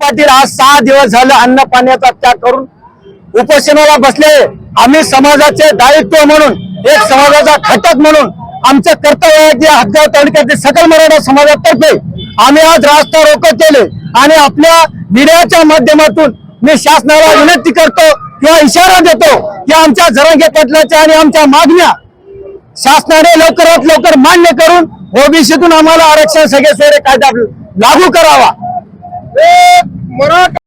पाटील आज सहा दिवस झालं अन्न पाण्याचा त्याग करून उपोषणाला बसले. आम्ही समाजाचे दायित्व म्हणून एक समाजाचा घटक म्हणून आमचं कर्तव्य आहे की हदगाव तालुक्यातील सकल मराठा समाजातर्फे आम्ही आज रास्ता रोको केले आणि आपल्या मीडियाच्या माध्यमातून मी शासनाला विनंती करतो किंवा इशारा देतो की आमच्या जरांगे पाटलाच्या आणि आमच्या मागण्या शासनाने लवकरात लवकर मान्य करून ओबीसीतून आम्हाला आरक्षण सगळे सोयरे कायदा लागू करावा. मराठा